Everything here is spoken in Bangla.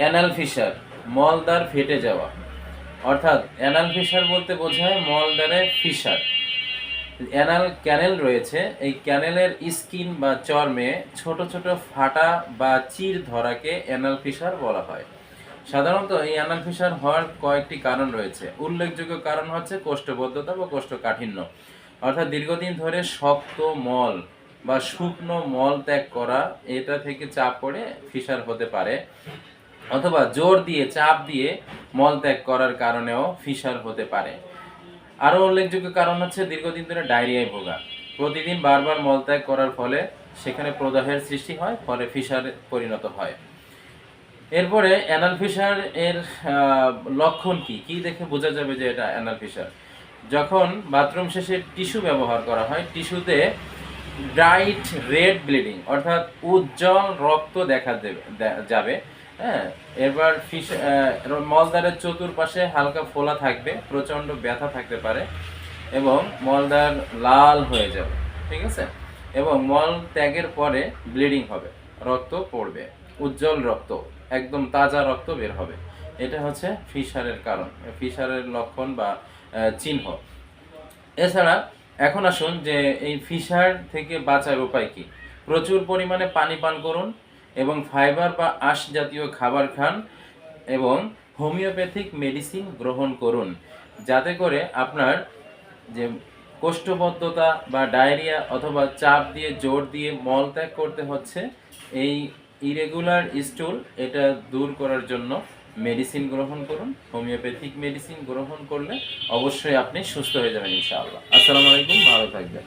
অ্যানাল ফিশার মলদ্বার ফেটে যাওয়া। অর্থাৎ অ্যানাল ফিশার বলতে বোঝায় মলদ্বারে ফিশার। অ্যানাল ক্যানেল রয়েছে, এই ক্যানেলের স্কিন বা চর্মে ছোট ছোট ফাটা বা চির ধরাকে অ্যানাল ফিশার বলা হয়। সাধারণত এই অ্যানাল ফিশার হওয়ার কয়েকটি কারণ রয়েছে। উল্লেখযোগ্য কারণ হচ্ছে কোষ্ঠবদ্ধতা বা কোষ্ঠকাঠিন্য। অর্থাৎ দীর্ঘদিন ধরে শক্ত মল বা শুকনো মল ত্যাগ করা, এটা থেকে চাপ পড়ে ফিশার হতে পারে। অথবা জোর দিয়ে, চাপ দিয়ে মল ত্যাগ করার কারণেও ফিশার হতে পারে। আরও উল্লেখযোগ্য কারণ হচ্ছে দীর্ঘদিন ধরে ডায়রিয়ায় ভোগা। প্রতিদিন বারবার মলত্যাগ করার ফলে সেখানে প্রদাহের সৃষ্টি হয়, ফলে ফিশার পরিণত হয়। এরপরে অ্যানাল ফিশার এর লক্ষণ কি? কি দেখে বোঝা যাবে যে এটা অ্যানাল ফিশার? যখন বাথরুম শেষে টিস্যু ব্যবহার করা হয়, টিস্যুতে ব্রাইট রেড ব্লিডিং, অর্থাৎ উজ্জ্বল রক্ত দেখা দেবে যাবে। হ্যাঁ এবার ফিশ আহ, মলদ্বারের চতুর্পাশে হালকা ফোলা থাকবে প্রচণ্ড ব্যথা থাকতে পারে এবং মলদ্বার লাল হয়ে যাবে ঠিক আছে? এবং মল ত্যাগের পরে ব্লিডিং হবে রক্ত পড়বে উজ্জ্বল রক্ত একদম তাজা রক্ত বের হবে। এটা হচ্ছে ফিশারের কারণ ফিশারের লক্ষণ বা চিহ্ন। এছাড়া এখন আসুন যে এই ফিশার থেকে বাঁচার উপায় কি? প্রচুর পরিমাণে পানি পান করুন এবং ফাইবার বা আঁশ জাতীয় খাবার খান এবং হোমিওপ্যাথিক মেডিসিন গ্রহণ করুন, যাতে করে আপনার যে কোষ্ঠবদ্ধতা বা ডায়রিয়া অথবা চাপ দিয়ে জোর দিয়ে মল ত্যাগ করতে হচ্ছে, এই ইরেগুলার স্টুল এটা দূর করার জন্য মেডিসিন গ্রহণ করুন, হোমিওপ্যাথিক মেডিসিন গ্রহণ করলে অবশ্যই আপনি সুস্থ হয়ে যাবেন ইনশাআল্লাহ। আসসালামু আলাইকুম, ভালো থাকবেন।